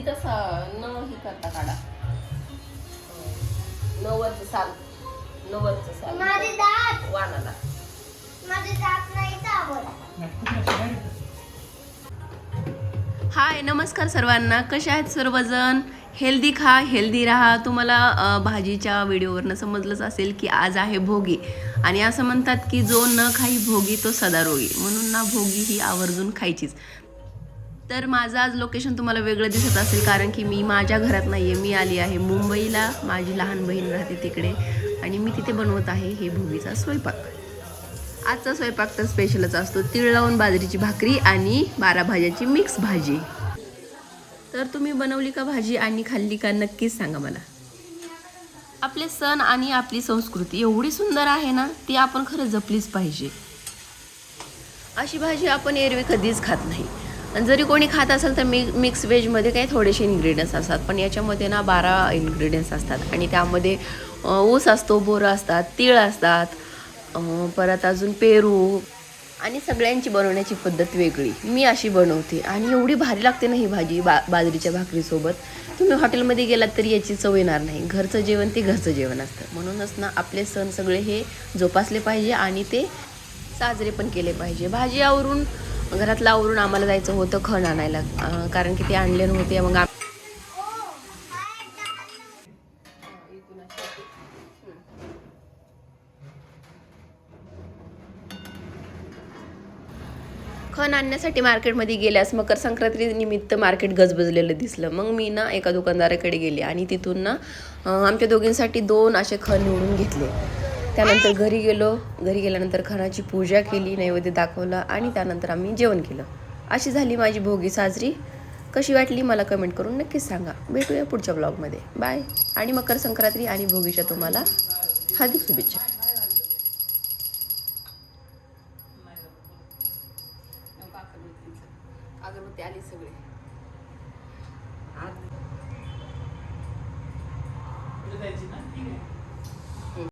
असं न हे करता काढा. नवरचं साल नवरचं साल. माझे दात. वानाला माझे दात नाही आवड हाय नमस्कार सर्वांना. कशा आहेत सर्वजण? हेल्दी खा हेल्दी राहा. तुम्हाला भाजीच्या व्हिडिओवरनं समजलंच असेल की आज आहे भोगी. आणि असं म्हणतात की जो न खाई भोगी तो सदा रोगी म्हणून ना भोगी ही आवर्जून खायचीच. तर माझं आज लोकेशन तुम्हाला वेगळं दिसत असेल कारण की मी माझ्या घरात नाही आहे मी आली आहे मुंबईला. माझी लहान बहीण राहते तिकडे. आणि मी तिथे बनवत आहे हे भोगीचा स्वयंपाक. आजचा स्वयंपाक तर स्पेशलच असतो. तीळ लावून बाजरीची भाकरी आणि बारा भाज्याची मिक्स भाजी. तर तुम्ही बनवली का भाजी आणि खाल्ली का नक्कीच सांगा मला. आपले सण आणि आपली संस्कृती एवढी सुंदर आहे ना ती आपण खरं जपलीच पाहिजे. अशी भाजी आपण एरवी कधीच खात नाही. आणि जरी कोणी खात असेल तर मी मिक्स व्हेजमध्ये काही थोडेसे इन्ग्रेडियंट्स असतात. पण याच्यामध्ये ना बारा इन्ग्रेडियंट्स असतात. आणि त्यामध्ये ऊस असतो बोरं असतात तीळ असतात परत अजून पेरू आणि सगळ्यांची बनवण्याची पद्धत वेगळी. मी अशी बनवते. आणि एवढी भारी लागते ना ही भाजी बा बाजरीच्या भाकरीसोबत. तुम्ही हॉटेलमध्ये गेलात तरी याची चव येणार नाही. घरचं जेवण ते घरचं जेवण असतं. म्हणूनच ना आपले सण सगळे हे जोपासले पाहिजे आणि ते साजरे पण केले पाहिजे. भाजी आवरून घरातलं आवरून आम्हाला जायचं होतं खण आणायला. कारण की ते आणले नव्हते मग खण आणण्यासाठी मार्केटमध्ये गेल्यास मकर संक्रांती निमित्त मार्केट गजबजलेलं दिसलं. मग मी ना एका दुकानदाराकडे गेले आणि तिथून ना आमच्या दोघींसाठी दोन असे खण निवडून घेतले. त्यानंतर घरी गेलो. घरी गेल्यानंतर खणाची पूजा केली नैवेद्य दाखवला आणि त्यानंतर आम्ही जेवण केलं. अशी झाली माझी भोगी साजरी. कशी वाटली मला कमेंट करून नक्कीच सांगा. भेटूया पुढच्या ब्लॉगमध्ये. बाय. आणि मकर संक्रांती आणि भोगीच्या तुम्हाला हार्दिक शुभेच्छा. अगरबत्ती आली सगळे. जायची ना ठीक आहे